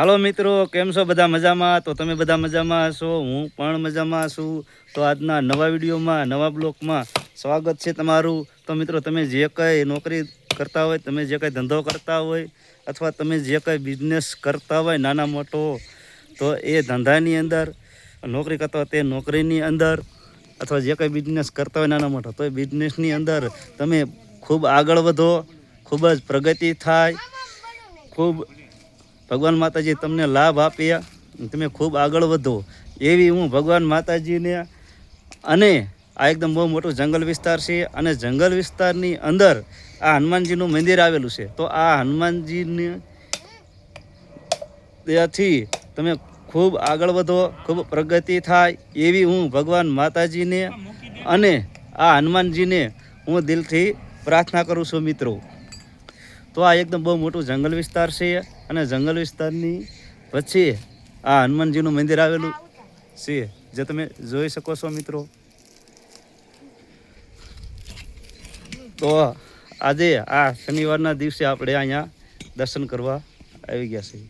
હાલો મિત્રો, કેમ છો બધા મજામાં? તો તમે બધા મજામાં છો હું પણ મજામાં છું. તો આજના નવા વિડીયોમાં, નવા બ્લોકમાં સ્વાગત છે તમારું. તો મિત્રો, તમે જે કંઈ નોકરી કરતા હોય, તમે જે કંઈ ધંધો કરતા હોય, અથવા તમે જે કંઈ બિઝનેસ કરતા હોય નાના મોટો, તો એ ધંધાની અંદર, નોકરી કરતા હોય તે નોકરીની અંદર, અથવા જે કંઈ બિઝનેસ કરતા હોય નાના મોટો, તો એ બિઝનેસની અંદર તમે ખૂબ આગળ વધો, ખૂબ જ પ્રગતિ થાય, ખૂબ ભગવાન માતાજી તમને લાભ આપ્યા તમે ખૂબ આગળ વધો. એવી હું ભગવાન માતાજીને અને આ એકદમ બહુ મોટું જંગલ વિસ્તાર છે અને જંગલ વિસ્તારની અંદર આ હનુમાનજીનું મંદિર આવેલું છે. તો આ હનુમાનજીને ત્યાંથી તમે ખૂબ આગળ વધો, ખૂબ પ્રગતિ થાય એવી હું ભગવાન માતાજીને અને આ હનુમાનજીને હું દિલથી પ્રાર્થના કરું છું મિત્રો. તો આ એકદમ બહુ મોટું જંગલ વિસ્તાર છે અને જંગલ વિસ્તારની વચ્ચે આ હનુમાનજીનું મંદિર આવેલું છે. જે તમે જોઈ શકો છો મિત્રો. તો આજે આ શનિવારના દિવસે આપણે અહીંયા દર્શન કરવા આવી ગયા છીએ.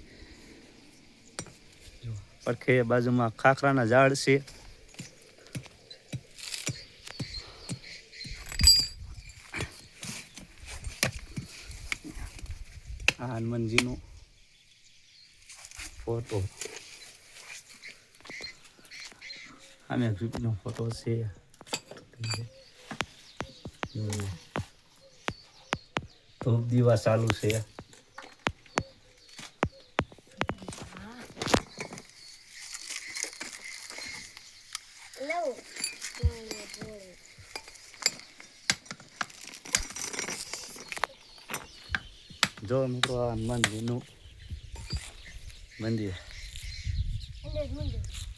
પરખે બાજુમાં ખાખરાના ઝાડ છે. આ હનુમાનજીનો ફોટો આ ગ્રુપનો ફોટો છે. ધૂપ દીવા ચાલુ છે. જો મિત્રો આ હનુમાનજીનું મંદિર.